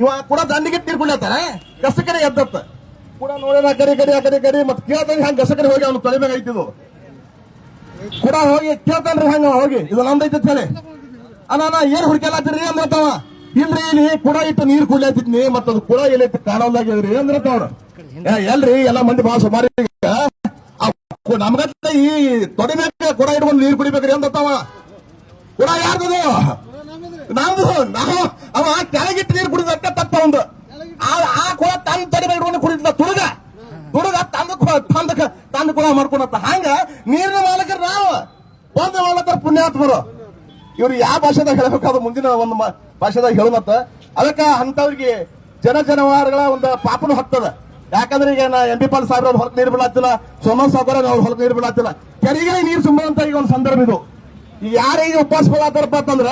ಇವ ಕೂಡ ದಂಡಿಗೆ ತೀರ್ಕೊಳ್ಳತ್ತಾರ ಗಸಕರೆ ಎದ್ದತ್ತ ಕೂಡ ನೋಡಿದ ಕರಿ ಕರಿ ಕರಿ ಕರಿ ಮತ್ ಕೇಳ್ತಾನೆ ಹಂಗ ಗಸಕರೆ ಹೋಗಿ ಅವ್ನು ತಲೆ ಮ್ಯಾಗ ಐತಿದು. ಕೂಡ ಹೋಗಿ ಕೇಳ್ತಾನ್ರಿ ಹಂಗ ಹೋಗಿ. ಇದು ನಮ್ದೈತಿ ಅಂತ ಹೇಳಿ. ಅಣ್ಣ ಏನ್ ಹುಡ್ಕೆಲ್ಲತ್ತೀರಿ ಅಂದ್ರತ್ತವ ಇಲ್ರಿ ಇಲ್ಲಿ ಕೂಡ ಇಟ್ಟು ನೀರ್ ಕುಡ್ಲಾತಿದ್ನಿ ಮತ್ತ ಅದು ಕೂಡ ಎಲ್ಲಿ ಕಾಣಲ್ದಾಗಿದ್ರಿ ಅಂದ್ರತ್ತವ್ರ ಎಲ್ರಿ, ಎಲ್ಲಾ ಮಂದಿ ಬಹಳ ಸುಮಾರು ನಮ್ಗತ್ತ ಈ ತೊಡೆ ಮ್ಯಾಗ ಕೂಡ ಇಟ್ಕೊಂಡು ನೀರ್ ಕುಡಿಬೇಕ್ರಿ ಅಂದತ್ತವ ಕೂಡ ಯಾರ್ದದು? ನಮ್ದು ನಾವು ಅವ ಕೆಳಗಿಟ್ಟು ನೀರು ಕುಡಿದಕ್ಕ ತಪ್ಪ ಒಂದು. ಆ ಕೊಳ ತನ್ನ ತಡೆ ಇಟ್ಕೊಂಡು ಕುಡಿದ ತುಡುಗ. ತುಡುಗ ತಂದ ತಂದ ತಂದ ಕುಳ ಮಾಡ್ಕೊಂಡತ್ತ ಹಂಗ ನೀರಿನ ಮಾಲಕರು ನಾವು. ಬಂದ ಮಾಲಕರು ಪುಣ್ಯಾತ್ಮರು. ಇವ್ರು ಯಾವ ಭಾಷೆದಾಗ ಹೇಳಬೇಕಾದ ಮುಂದಿನ ಒಂದು ಭಾಷೆದಾಗ ಹೇಳಮತ್ತ ಅದಕ್ಕ ಅಂತವ್ರಿಗೆ ಜನ ಜನವಾರಗಳ ಒಂದು ಪಾಪನು ಹತ್ತದ. ಯಾಕಂದ್ರೆ ಈಗ ನಾ ಎಂ ಪಿ ಪಾಲ್ ಸಾಹೇಬ್ರ ಹೊರಗೆ ನೀರು ಬಿಡಾತಿಲ್ಲ ಸೋಮನ್ ಸಾಹೇಬ್ರ ಅವ್ರು ಹೊರಗೆ ನೀರು ಬಿಡಾತಿಲ್ಲ ಕೆರೆಗೆ ನೀರು ತುಂಬುವಂತ ಈಗ ಒಂದು ಸಂದರ್ಭ ಇದು. ಈಗ ಈಗ ಉಪವಾಸ ಬೆಳತ್ತಾರಪ್ಪ ಅಂತಂದ್ರ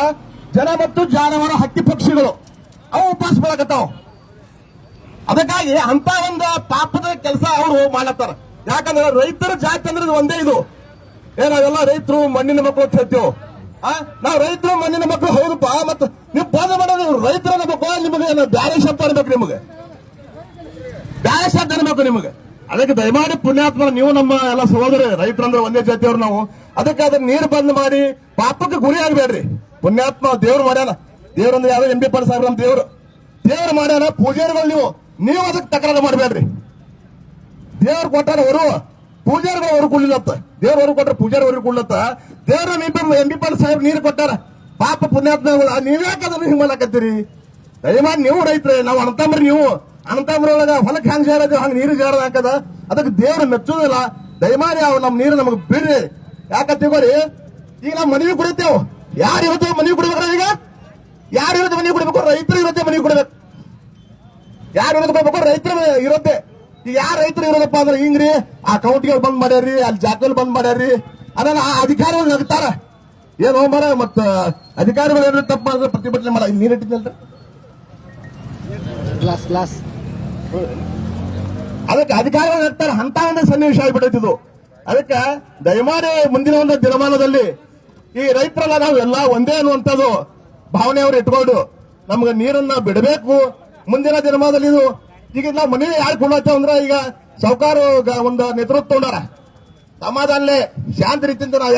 ಜನ ಮತ್ತು ಜಾನವಾರ ಹಕ್ಕಿ ಪಕ್ಷಿಗಳು. ಅವು ಉಪವಾಸ ಮಾಡಕತ್ತಾವ. ಅದಕ್ಕಾಗಿ ಅಂತ ಒಂದು ಪಾಪದ ಕೆಲಸ ಅವರು ಮಾಡತ್ತಾರ. ಯಾಕಂದ್ರೆ ರೈತರ ಜಾತಿ ಅಂದ್ರೆ ಒಂದೇ ಇದು. ಏ, ನಾವೆಲ್ಲ ರೈತರು, ಮಣ್ಣಿನ ಮಕ್ಕಳು ಅಂತ ಹೇಳ್ತೀವಿ. ನಾವು ರೈತರು, ಮಣ್ಣಿನ ಮಕ್ಕಳು ಹೌದಪ್ಪ, ಮತ್ತೆ ನೀವು ಬಂದ ಮಾಡೋದು ರೈತರ ಅನ್ಬೇಕು ನಿಮಗೆ ಬ್ಯಾರೆ ಶಬ್ದ ಅನ್ಬೇಕು ನಿಮಗೆ. ಬ್ಯಾರೆ ಶಬ್ದ ಅನ್ಬೇಕು ನಿಮಗೆ. ಅದಕ್ಕೆ ದಯಮಾಡಿ ಪುಣ್ಯಾತ್ಮ, ನೀವು ನಮ್ಮ ಎಲ್ಲ ಸಹೋದರಿ ರೈತರಂದ್ರೆ ಒಂದೇ ಜಾತಿಯವ್ರು ನಾವು. ಅದಕ್ಕೆ ಅದನ್ನ ನೀರು ಬಂದ್ ಮಾಡಿ ಪಾಪಕ್ಕೆ ಗುರಿ ಆಗ್ಬೇಡ್ರಿ ಪುಣ್ಯಾತ್ಮ ದೇವ್ರು ಮಾಡ್ಯಾನ. ದೇವ್ರಂದ್ರೆ ಯಾರು ಎಂ ಬಿ ಪಾಟೀಲ್ ಸಾಹೇಬ್ರ ನಮ್ಮ ದೇವ್ರು. ದೇವ್ರು ಮಾಡ್ಯಾನ, ಪೂಜಾರಿಗಳು ನೀವು. ನೀವು ಅದಕ್ಕೆ ತಕರಾರು ಮಾಡಬೇಡ್ರಿ. ದೇವ್ರು ಕೊಟ್ಟಾರ ಅವರು. ಪೂಜಾರಿಗಳು ಅವರು ಕುಳ್ಳಿಲತ್ತ ದೇವ್ರ ಅವರು ಕೊಟ್ಟರೆ ಪೂಜಾರಿ ಅವ್ರಿಗೆ ಕುಳ್ಳತ್ತ ದೇವ್ರ ಎಂ ಬಿ ಪಾಟೀಲ್ ಸಾಹೇಬ್ ನೀರು ಕೊಟ್ಟಾರ. ಪಾಪ ಪುಣ್ಯಾತ್ಮಗಳು ನೀವ್ಯಾಕೆ ಅದನ್ನ ಹಿಂಗ್ ಮಾಡಾಕತ್ತೀರಿ? ದಯಮಾಡಿ ನೀವು ರೈತ್ರೆ, ನಾವು ಅಣ್ತಂಬ್ರಿ ನೀವು. ಅಣ್ತಂಬ್ರ ಒಳಗ ಹೊಲಕ್ಕೆ ಹೆಂಗ್ ಜಾರದ, ಹಂಗ ನೀರು ಜಾರದ ಹಾಕದ? ಅದಕ್ಕೆ ದೇವ್ರ ಮೆಚ್ಚೋದಿಲ್ಲ. ದಯಮಾಡಿ ಅವ್ ನಮ್ ನೀರು ನಮಗ್ ಬಿಡ್ರಿ. ಯಾಕ ತಿಳ್ಕೊರಿ ಈಗ ನಾವು ಮನವಿ ಕುಡಿತೇವ್ ಯಾರು ಇರುತ್ತೆ ಮನವಿ ಕೊಡ್ಬೇಕು ಈಗ? ಯಾರು ಇರುತ್ತೆ ಮನವಿ ಕೊಡ್ಬೇಕು? ರೈತರು ಇರುತ್ತೆ ಮನವಿ ಕೊಡ್ಬೇಕು. ಯಾರು ಇರೋದು ಕೊಡ್ಬೇಕು? ರೈತರ ಇರುತ್ತೆ ಈಗ ಯಾರು ರೈತರು ಇರೋದಪ್ಪ ಅಂದ್ರೆ ಹಿಂಗ್ರಿ ಆ ಕೌಂಟಿಗಳು ಬಂದ್ ಮಾಡ್ಯಾರ್ರಿ ಅಲ್ಲಿ ಜಾಗದಲ್ಲಿ ಬಂದ್ ಮಾಡ್ಯಾರ್ರಿ. ಅದನ್ನ ಆ ಅಧಿಕಾರಿಗಳು ನಗ್ತಾರ. ಏನೋ ಮರ ಮತ್ತ ಅಧಿಕಾರಿಗಳು ಏನಾದ್ರು ತಪ್ಪು ಮಾಡಿದ್ರೆ ಪ್ರತಿಭಟನೆ ಮಾಡ ಇಲ್ಲಿ ನೀರ್ ಇಟ್ಟಿದ್ದಲ್ರಿ ಗ್ಲಾಸ್ ಗ್ಲಾಸ್. ಅದಕ್ಕೆ ಅಧಿಕಾರಿಗಳು ನಗ್ತಾರ. ಅಂತ ಒಂದು ಸನ್ನಿವೇಶ ಆಗ್ಬಿಟ್ಟೈತಿದು ಅದಕ್ಕೆ ದಯಮಾಡಿ ಮುಂದಿನ ಒಂದು ದಿನಮಾನದಲ್ಲಿ ಈ ರೈತರಲ್ಲ ನಾವು ಎಲ್ಲ ಒಂದೇ ಅನ್ನುವಂಥದ್ದು ಭಾವನೆ ಅವ್ರು ಇಟ್ಕೊಂಡು ನಮ್ಗೆ ನೀರನ್ನ ಬಿಡಬೇಕು. ಮುಂದಿನ ದಿನಮಾನದಲ್ಲಿ ಇದು ಈಗ ನಾವು ಮನೆ ಯಾರು ಕೊಳ್ಳತ್ತೇವೆ ಅಂದ್ರೆ ಈಗ ಸಾವುಕಾರು ಒಂದು ನೇತೃತ್ವ ತಗೊಂಡಾರ. ಸಮಾಧಾನಲೆ, ಶಾಂತ ರೀತಿಯಿಂದ ನಾವು